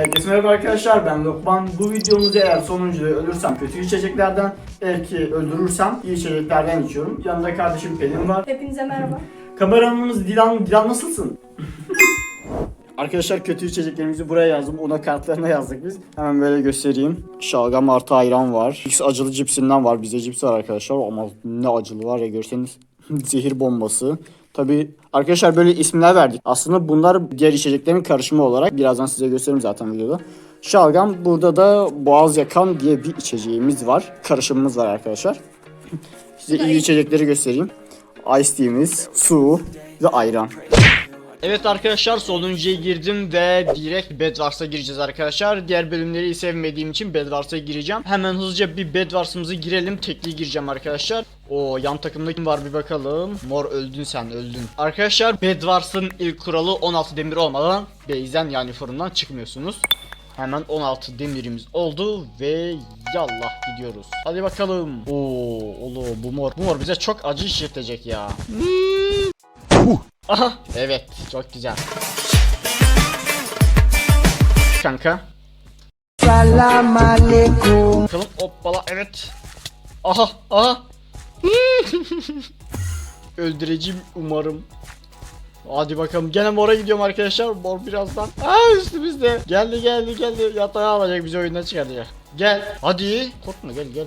Herkese merhaba arkadaşlar ben Lokman. Bu videomuzda eğer sonuncuda ölürsem kötü içeceklerden, eğer ki öldürürsem iyi içeceklerden içiyorum. Yanında kardeşim Pelin var. Hepinize merhaba. Kameramız Dilan. Dilan nasılsın? Arkadaşlar kötü içeceklerimizi buraya yazdım. Ona kartlarına yazdık biz. Hemen böyle göstereyim. Şalgam artı ayran var. X acılı cipsinden var. Bize cips var arkadaşlar. Ama ne acılı var ya görseniz. Zehir bombası. Tabi arkadaşlar böyle isimler verdik. Aslında bunlar diğer içeceklerin karışımı olarak. Birazdan size gösteririm zaten videoda. Şalgam burada da boğaz yakan diye bir içeceğimiz var. Karışımımız var arkadaşlar. Size iyi içecekleri göstereyim. Ice tea'miz, su ve ayran. Evet arkadaşlar sonuncuya girdim ve direkt Bedwars'a gireceğiz arkadaşlar. Diğer bölümleri sevmediğim için Bedwars'a gireceğim. Hemen hızlıca bir Bedwars'ımızı girelim. Tekli gireceğim arkadaşlar. O yan takımda kim var bir bakalım. Mor öldün sen öldün. Arkadaşlar Bedwars'ın ilk kuralı 16 demir olmadan base'den yani fırından çıkmıyorsunuz. Hemen 16 demirimiz oldu ve yallah gidiyoruz. Hadi bakalım. Oo, oğlum bu mor. Bu mor bize çok acı işletecek ya. Aha evet çok güzel. Kanka. Salam alaikum. Bakalım hoppala evet. Aha aha. Öldüreceğim umarım. Hadi bakalım gene mora gidiyorum arkadaşlar. Mor birazdan. Aa üstümüzde. Geldi geldi geldi. Yatağı alacak bizi oyundan çıkaracak. Gel. Hadi. Korkma gel gel.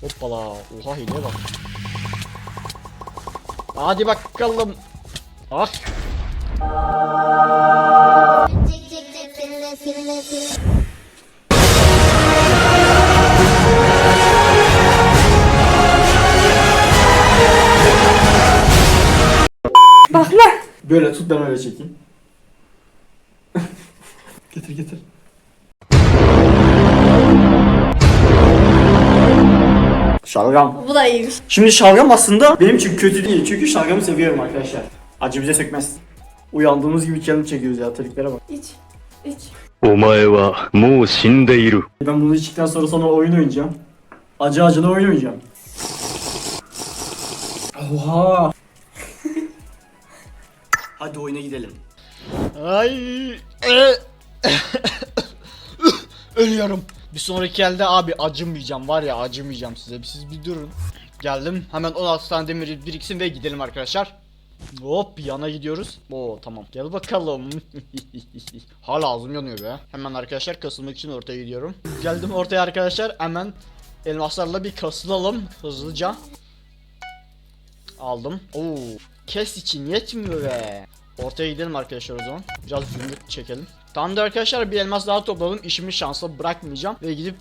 Hoppala. Oha hileye bak. Hadi bakalım. Ah. Bak lan. Böyle tut ben öyle çekeyim. getir getir. Şalgam. Bu da iyiymiş. Şimdi şalgam aslında benim için kötü değil. Çünkü şalgamı seviyorum arkadaşlar. Acı bize sökmez. Uyandığımız gibi challenge çekiyoruz ya triklere bak. İç. İç. お前はもう死んでいる。 Ben bunu içtikten sonra sonra oyun oynayacağım. Acı acılı oyun oynayacağım. Oha. Hadi oyuna gidelim. Ay. e. Ölüyorum. Bir sonraki elde abi acımayacağım var ya acımayacağım size. Siz bir durun. Geldim. Hemen 16 tane demir biriksin ve gidelim arkadaşlar. Hop yana gidiyoruz. Oo tamam. Gel bakalım. Hala ağzım yanıyor be. Hemen arkadaşlar kasılmak için ortaya gidiyorum. Geldim ortaya arkadaşlar. Hemen elmaslarla bir kasılalım hızlıca. Aldım. Oo. Kes için yetmiyor be. Ortaya gidelim arkadaşlar o zaman. Biraz zümrüt çekelim. Tamamdır arkadaşlar bir elmas daha topladım. İşimi şansla bırakmayacağım. Ve gidip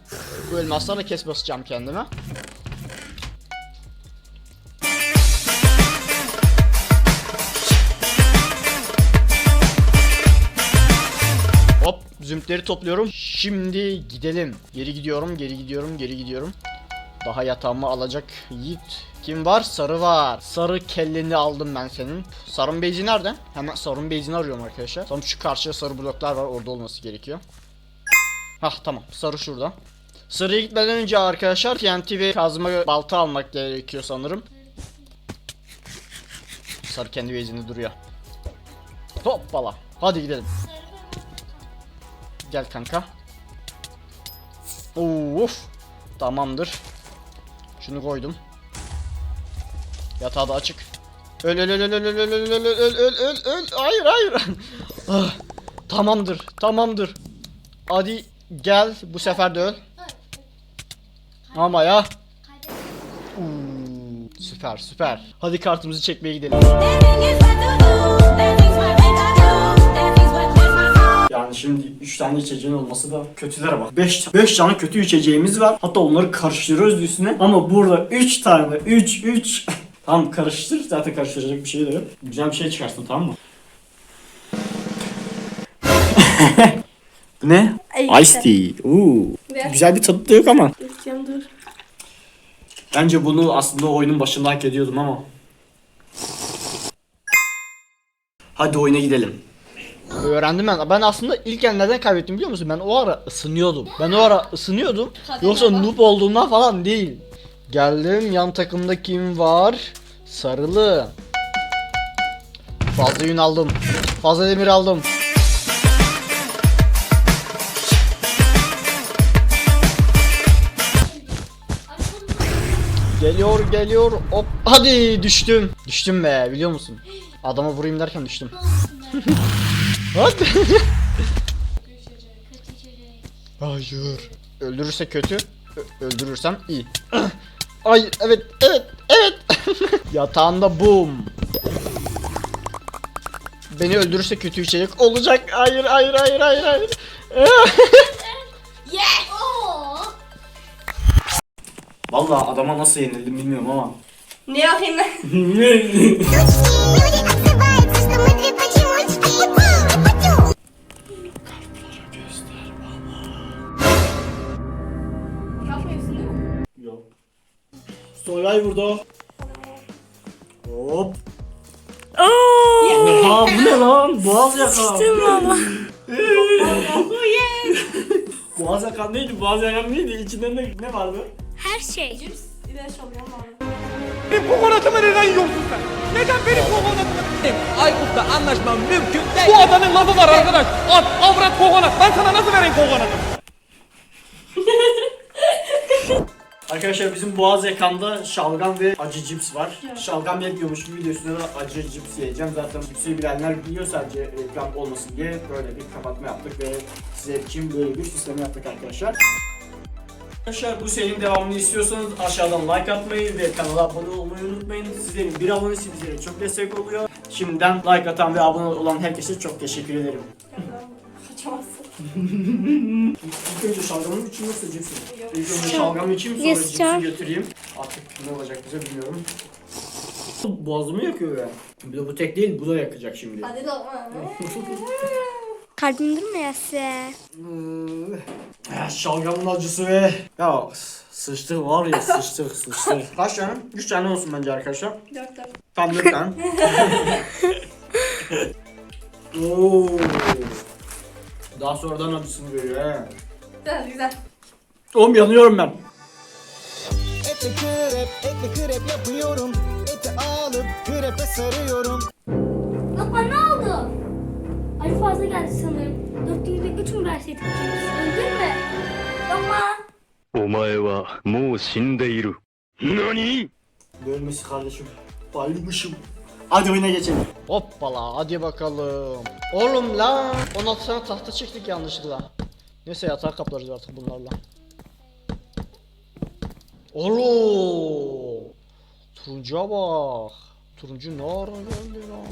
bu elmaslarla kes basacağım kendime. Hop zümrütleri topluyorum. Şimdi gidelim. Geri gidiyorum, geri gidiyorum, geri gidiyorum. Daha yatağımı alacak yiğit. Kim var? Sarı var. Sarı kelleni aldım ben senin. Sarın bezi nerede? Hemen sarın bezini arıyorum arkadaşlar. Tam şu karşıya sarı bloklar var. Orada olması gerekiyor. Hah tamam. Sarı şurada. Sarıya gitmeden önce arkadaşlar TNT ve kazma balta almak gerekiyor sanırım. Sarı kendi bezinde duruyor. Hoppala. Hadi gidelim. Gel kanka. Of. Tamamdır. Şunu koydum. Yatağı da açık. Öl öl öl öl öl öl öl öl öl öl öl öl öl hayır hayır. Ah, tamamdır tamamdır. Hadi gel bu sefer de öl. Ama ya. Uuu, süper süper. Hadi kartımızı çekmeye gidelim. Yani şimdi 3 tane içeceğin olması da kötülere bak. 5 5 tane kötü içeceğimiz var. Hatta onları karıştırıyoruz üstüne. Ama burada 3 tane 3 3 Tamam karıştır. Zaten karıştıracak bir şey de yok. Güzel bir şey çıkarsın tamam mı? Bu ne? Ay, Ice tea. Oo. Ver. Güzel bir tadı da yok ama. Dökeceğim dur. Bence bunu aslında oyunun başında hak ediyordum ama. Hadi oyuna gidelim. Öğrendim ben. Ben aslında ilk ilken neden kaybettim biliyor musun? Ben o ara ısınıyordum. Ben o ara ısınıyordum. Yoksa noob olduğumdan falan değil. Geldim yan takımda kim var? Sarılı. Fazla yün aldım. Fazla demir aldım. Geliyor geliyor hop hadi düştüm. Düştüm be biliyor musun? Adamı vurayım derken düştüm. hadi. Hayır. Öldürürse kötü. ö- öldürürsem iyi. Ay evet evet evet. Yatağında boom. Beni öldürürse kötü içecek olacak. Hayır hayır hayır hayır hayır. Vallahi adama nasıl yenildim bilmiyorum ama. Ne yapayım ben? Survivor'da. Hop. Oha bu ne lan? Boğaz yaka. valla. Boğaz yakan neydi? Boğaz yakan neydi? İçinde ne, ne vardı? Her şey. Cips ile şalgam var. Kokonatımı neden yiyorsun sen? Neden benim kokonatımı? Aykut'la anlaşmam mümkün değil. Bu adamın lafı var arkadaş. At, avrat kokonat. Ben sana nasıl vereyim kokonatı? Arkadaşlar bizim boğaz yakanda şalgam ve acı cips var. Şalgam yetmiyormuş gibi videosunda da acı cips yiyeceğim. Zaten cipsi bilenler biliyor sadece reklam olmasın diye böyle bir kapatma yaptık ve size için böyle bir sistem yaptık arkadaşlar. Arkadaşlar bu serinin devamını istiyorsanız aşağıdan like atmayı ve kanala abone olmayı unutmayın. Sizlerin bir abonesi bizlere çok destek oluyor. Şimdiden like atan ve abone olan herkese çok teşekkür ederim. İlk önce şalgamın için yoksa cipsi? İlk önce şalgamı içeyim sonra Yes, cipsi götüreyim. Artık ne olacak bize bilmiyorum. Boğazımı yakıyor ya. Bir de bu tek değil bu da yakacak şimdi. Hadi lokma. Kalbim durmuyor size. Ah, Şalgamın acısı ve ya sıçtık var ya sıçtık sıçtık. Kaç tane? 3 tane olsun bence arkadaşlar. Dört dört. Tam 4 tane. Oo. Daha sonradan acısını veriyor he. Güzel güzel. Oğlum yanıyorum ben. Ete krep, ete krep yapıyorum. Ete alıp krepe sarıyorum. Lokma ne oldu? Ali fazla geldi sanırım. 403 mü verseydik ikimiz? Öldün mü? Lokma. お前はもう死んでいる。何 Görmesi kardeşim. Bayılmışım. Hadi oyuna geçelim. Hoppala hadi bakalım. Oğlum lan 16 tane tahta çektik yanlışlıkla. Neyse yatağı kaplarız artık bunlarla. Oğlum. Turuncuya bak. Turuncu ne ara geldi lan?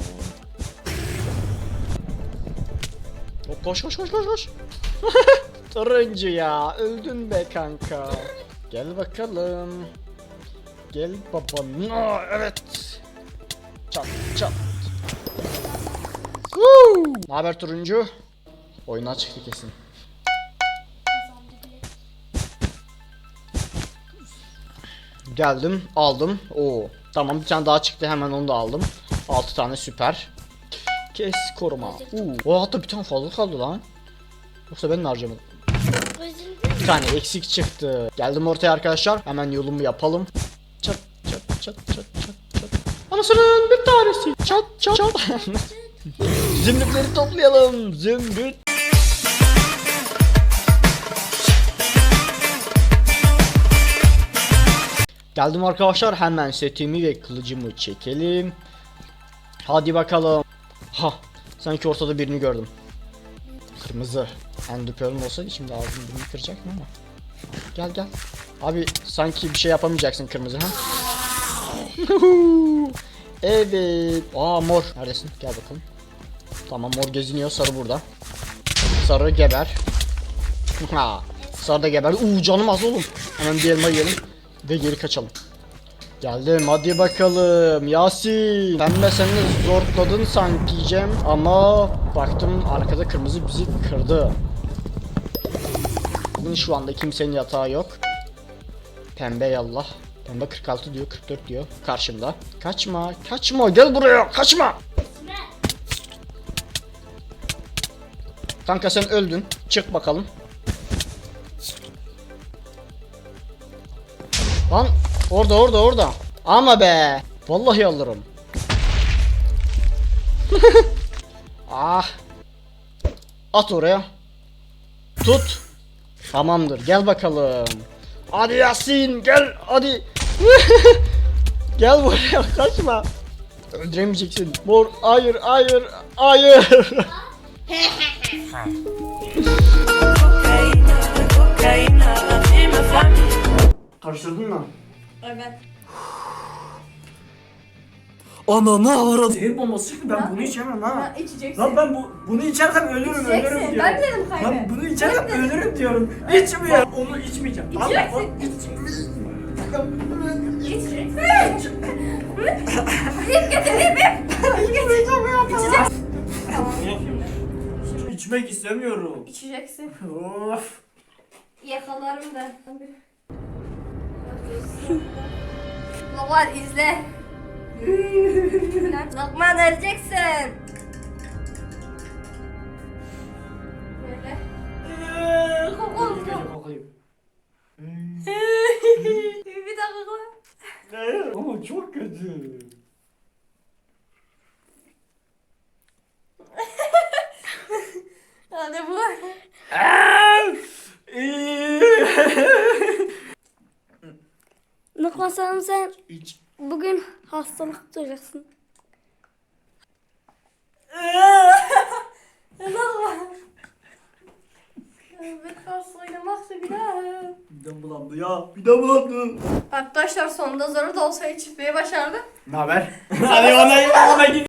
Hop, koş koş koş koş koş. Turuncu ya öldün be kanka. Gel bakalım. Gel baba. Evet. Çat çat. Ne haber turuncu? Oyuna çıktı kesin. Geldim, aldım. Oo. Tamam bir tane daha çıktı hemen onu da aldım. 6 tane süper. Kes koruma. Oo. O hatta bir tane fazla kaldı lan. Yoksa ben mi harcamadım? Bir tane eksik çıktı. Geldim ortaya arkadaşlar. Hemen yolumu yapalım. Çat çat çat çat. Anasının bir tanesi. Çat çat çat. Zümrütleri toplayalım. Zümrüt. Geldim arkadaşlar hemen setimi ve kılıcımı çekelim. Hadi bakalım. Ha sanki ortada birini gördüm. Kırmızı. Ender Pearl'üm olsaydı şimdi ağzını kıracaktım ama. Gel gel. Abi sanki bir şey yapamayacaksın kırmızı ha. Evet. Aa mor. Neredesin? Gel bakalım. Tamam mor geziniyor. Sarı burada. Sarı geber. Ha. Sarı da geber. Uuu canım az oğlum. Hemen bir elma yiyelim. Ve geri kaçalım. Geldim hadi bakalım Yasin Sen de seni zorladın sanki diyeceğim ama baktım arkada kırmızı bizi kırdı şu anda kimsenin yatağı yok Pembe yallah Pembe 46 diyor 44 diyor karşımda Kaçma kaçma gel buraya kaçma Kanka sen öldün çık bakalım Lan orada orada orada. Ama be. Vallahi alırım. ah. At oraya. Tut. Tamamdır. Gel bakalım. Hadi Yasin gel. Hadi. Gel buraya kaçma. Öldüremeyeceksin. Mor hayır hayır hayır. Karıştırdın mı? Evet. Ana ne avradı? Zehir bombası çıktı ben bunu içemem ha. Ha, içeceksin. Lan ben bu, bunu içersem ölürüm ölürüm İçeceksin. diyorum. Ben dedim kaybı. Lan bunu içersem ölürüm diyorum. İçmiyorum. Onu içmeyeceğim. Ya. İçeceksin. Tamam. İçmek istemiyorum. İçeceksin. Of. Yakalarım da. Lokman izle. Lokman öleceksin. Çok kötü. Hadi bu. Lokman sanırım sen İç. bugün hastalık tutacaksın. Lokman. Evet karşı oynamaksa bir daha. Midem bulandı ya. Midem bulandı. Arkadaşlar sonunda zoru da olsa içmeyi başardı. Ne haber? Hadi ona ona git.